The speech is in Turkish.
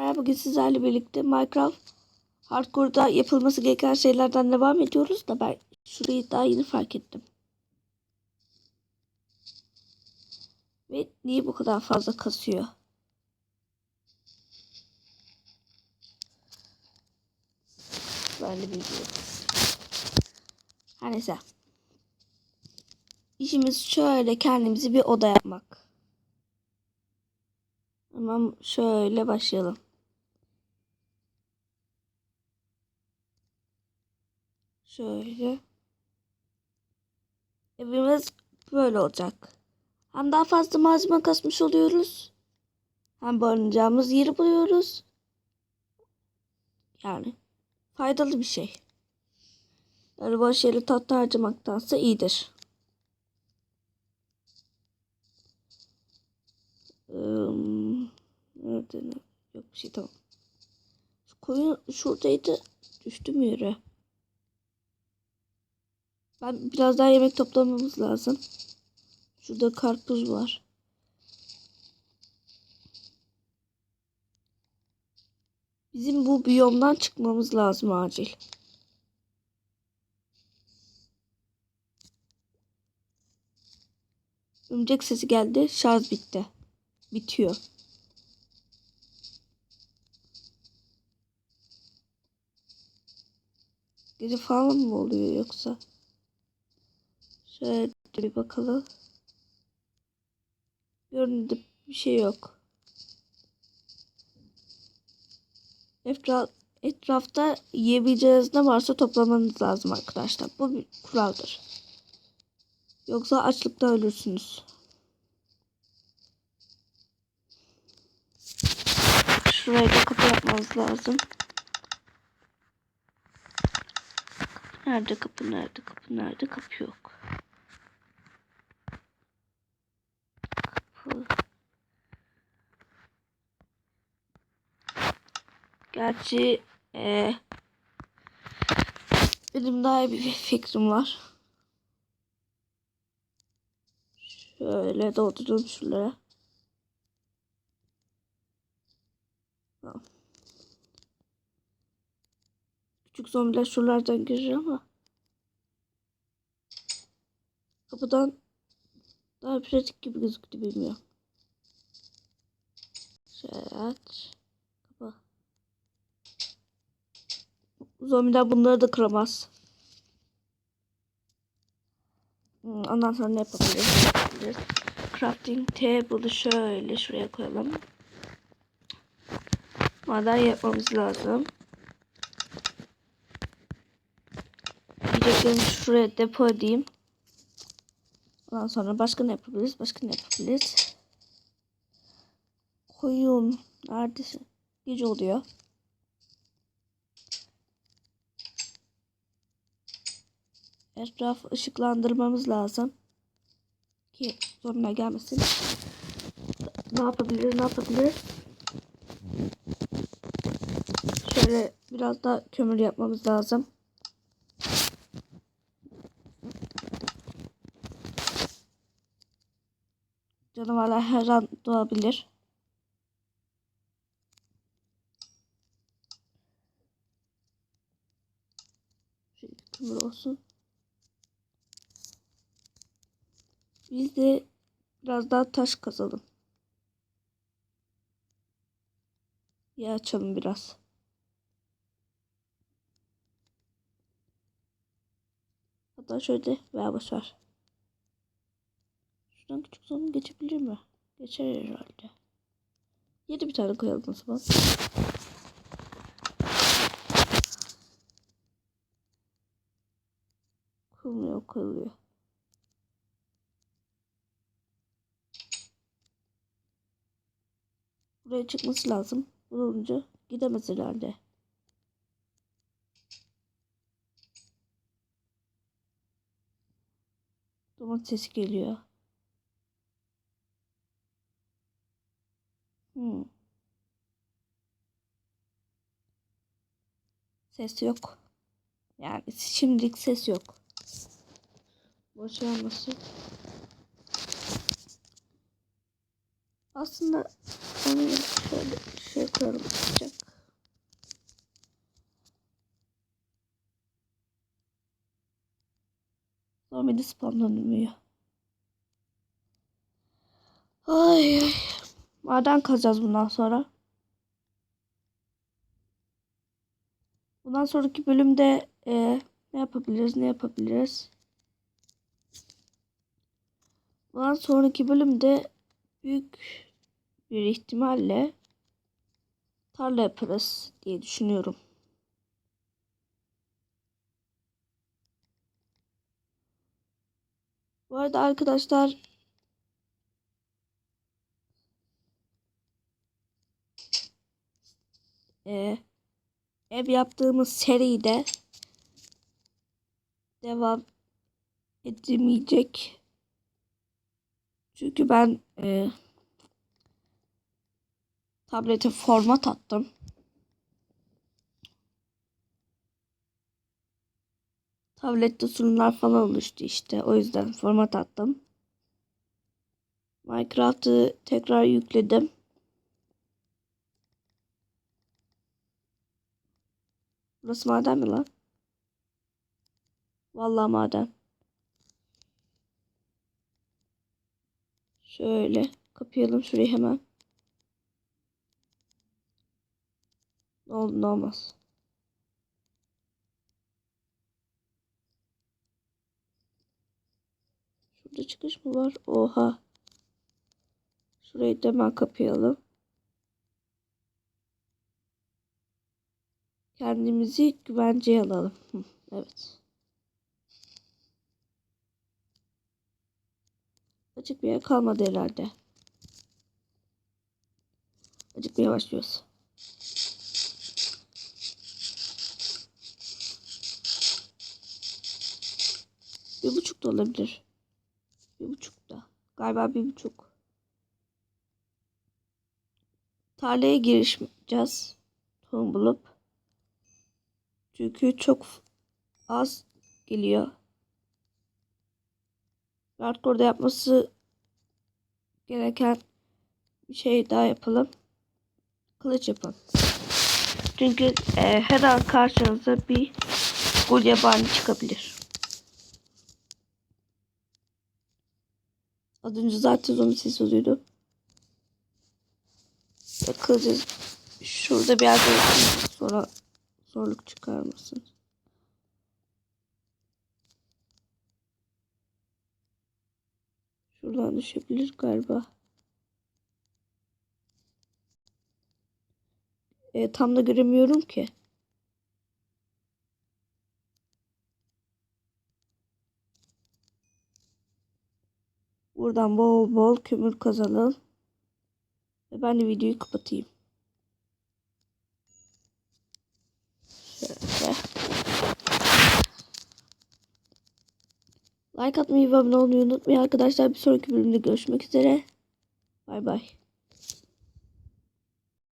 Bugün sizlerle birlikte Minecraft Hardcore'da yapılması gereken şeylerden devam ediyoruz da ben şurayı daha yeni fark ettim. Ve niye bu kadar fazla kasıyor? Böyle bilmiyorum. Her neyse. İşimiz şöyle kendimizi bir oda yapmak. Tamam şöyle başlayalım. Şöyle. Evimiz böyle olacak. Hem daha fazla malzeme kasmış oluyoruz. Hem barınacağımız yeri buluyoruz. Yani faydalı bir şey. Yani boş yeri tatlı harcamaktansa iyidir. Im, nerede ne? Yok bir şey tamam. Koyun şuradaydı. Düştü mü yere? Ben biraz daha yemek toplamamız lazım. Şurada karpuz var. Bizim bu biyomdan çıkmamız lazım acil. Örümcek sesi geldi. Şarj bitti. Bitiyor. Gece falan mı oluyor yoksa? Şöyle bir bakalım. Göründü bir şey yok. Etraf, etrafta yiyebileceğiniz ne varsa toplamanız lazım arkadaşlar. Bu bir kuraldır. Yoksa açlıkta ölürsünüz. Şuraya da kapı yapmamız lazım. Nerede kapı nerede kapı nerede kapı yok. Kapı. Gerçi ee, benim daha iyi bir fikrim var. Şöyle dolduralım şuralara. Küçük zombiler şuralardan girer ama kapıdan daha pratik gibi gözüktü bilmiyorum. Şöyle aç. Zombiler bunları da kıramaz. Hmm, Ondan sonra ne yapabiliriz? Crafting table'ı şöyle şuraya koyalım. Maden yapmamız lazım. Yiyeceklerimi şuraya depo edeyim. Ondan sonra başka ne yapabiliriz? Başka ne yapabiliriz? Koyun. Neredesin? Gece oluyor. Etraf ışıklandırmamız lazım. Ki zoruna gelmesin. Ne yapabiliriz? Ne yapabiliriz? Şöyle biraz da kömür yapmamız lazım. Canavarlar her an doğabilir. Şöyle kömür olsun. Biz de biraz daha taş kazalım. Ya açalım biraz. Hatta şöyle veya başar. Şuradan küçük zombi geçebilir mi? Geçer herhalde. Yedi bir tane koyalım o zaman. Koyulmuyor, koyuluyor. Buraya çıkması lazım. Bunu olunca gidemez herhalde. Domates geliyor. Hmm. Ses yok. Yani şimdilik ses yok. Boş olmasın. Aslında Onu şöyle şey koyalım. Sıcak. Zombi. Ay ay. Maden kazacağız bundan sonra. Bundan sonraki bölümde e, ne yapabiliriz ne yapabiliriz? Bundan sonraki bölümde büyük bir ihtimalle tarla yaparız diye düşünüyorum. Bu arada arkadaşlar e, ev yaptığımız seride devam edemeyecek. Çünkü ben e, tablete format attım. Tablette sunumlar falan oluştu işte. O yüzden format attım. Minecraft'ı tekrar yükledim. Burası maden mi lan? Vallahi maden. Şöyle kapayalım şurayı hemen. Ne oldu ne olmaz. Şurada çıkış mı var? Oha. Şurayı da hemen kapayalım. Kendimizi güvenceye alalım. Evet. Açık bir yer kalmadı herhalde. Acıkmaya başlıyoruz. Bir buçuk da olabilir. Bir buçuk da. Galiba bir buçuk. Tarlaya girişeceğiz. Tohum bulup. Çünkü çok az geliyor. Hardcore'da yapması gereken bir şey daha yapalım. Kılıç yapalım. Çünkü e, her an karşınıza bir gul yabani çıkabilir. Az önce zaten zombi sesi oluyordu. Kılıcı şurada bir yerde. Sonra zorluk çıkarmasın. Şuradan düşebilir galiba. E, tam da göremiyorum ki. Buradan bol bol kömür kazalım. Ve ben de videoyu kapatayım. Şöyle. Like atmayı ve abone olmayı unutmayın arkadaşlar. Bir sonraki bölümde görüşmek üzere. Bay bay.